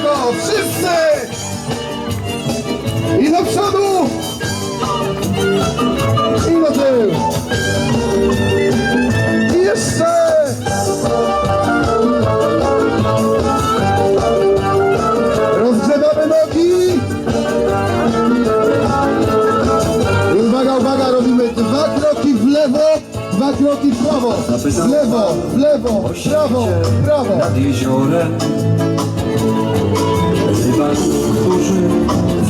wysoko, wszyscy! I do przodu! I do tyłu! I jeszcze! Rozgrzewamy nogi! Uwaga, uwaga, robimy dwa kroki w lewo, dwa kroki w prawo. W lewo, w lewo, w prawo, w prawo. nad jeziorem Rybaków, którzy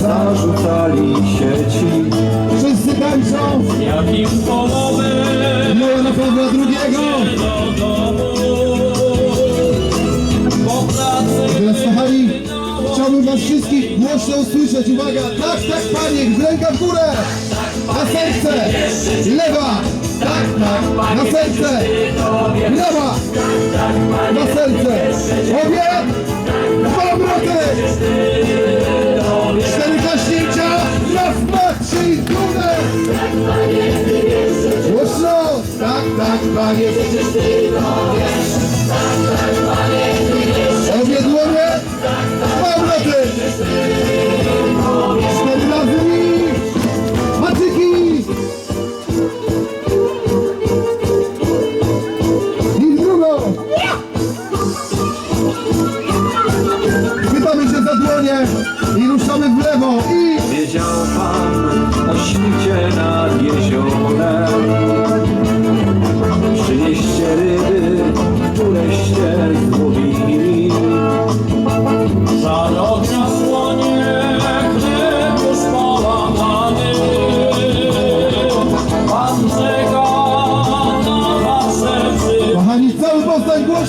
zarzucali sieci Wszyscy tańczą. Jakim połowem Joana Pawła II. do domu Po pracy Teraz kochani, chciałbym was wszystkich głośno usłyszeć. Uwaga, tak, tak, panie, ręka w górę. Na serce. Lewa. Tak, tak, na serce. Lewa. Na serce. Obie. Tak, panie. Obie dłonie. Dwa obroty. Cztery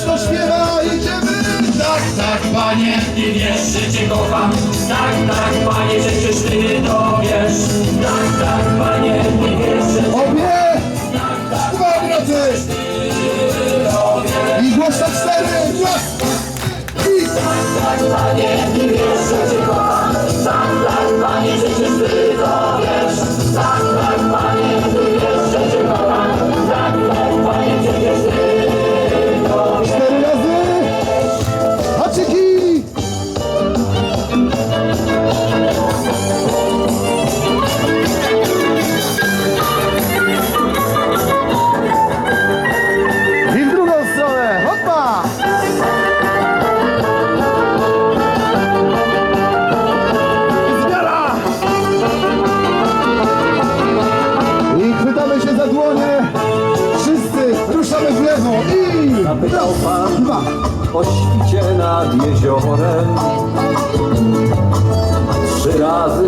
głośno śpiewa, jedziemy! Tak, tak, panie! Ty wiesz, że cię kocham Tak, tak, panie, przecież ty to wiesz Tak, tak, panie, ty wiesz, że Obie! Dwa obroty! I głośno cztery! Raz! I Tak, panie, ty wiesz, że cię Wszyscy ruszamy w lewo i Zapytał Pan dwa. o świcie nad jeziorem Trzy razy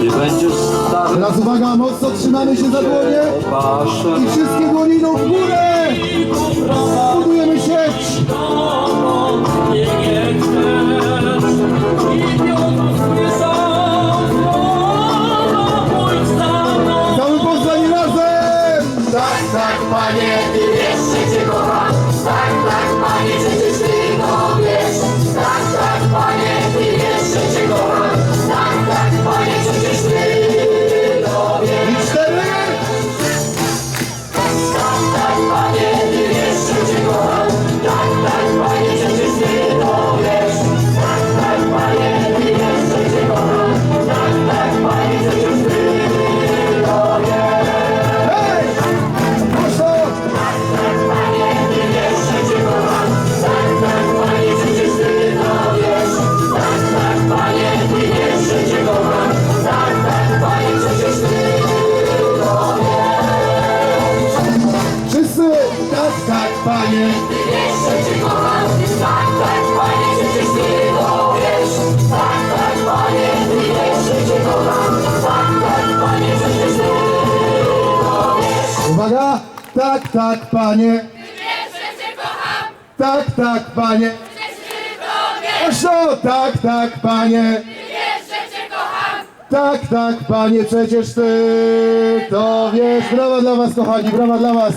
Ty będziesz stary Teraz uwaga, mocno trzymamy się za dłonie i wszystkie dłonie idą w górę! Budujemy sieć! Cały Poznań razem! Tak, tak, panie! Ty wiesz, że cię kocham Tak, tak, panie, przecież ty Panie. Ty wiesz, że Cię kocham Wiesz, tak, tak, Panie, przecież Ty to wiesz Tak, tak, Panie, Ty wiesz, że Cię kocham Tak, tak, Panie, przecież Ty to wiesz Uwaga! Tak, tak, Panie. Ty wiesz, że Cię kocham Tak, tak, Panie. Przecież Ty to wiesz tak, tak, Panie. Ty wiesz, że kocham Tak, tak, Panie, przecież Ty to wiesz. Brawa dla Was, kochani, brawa dla Was.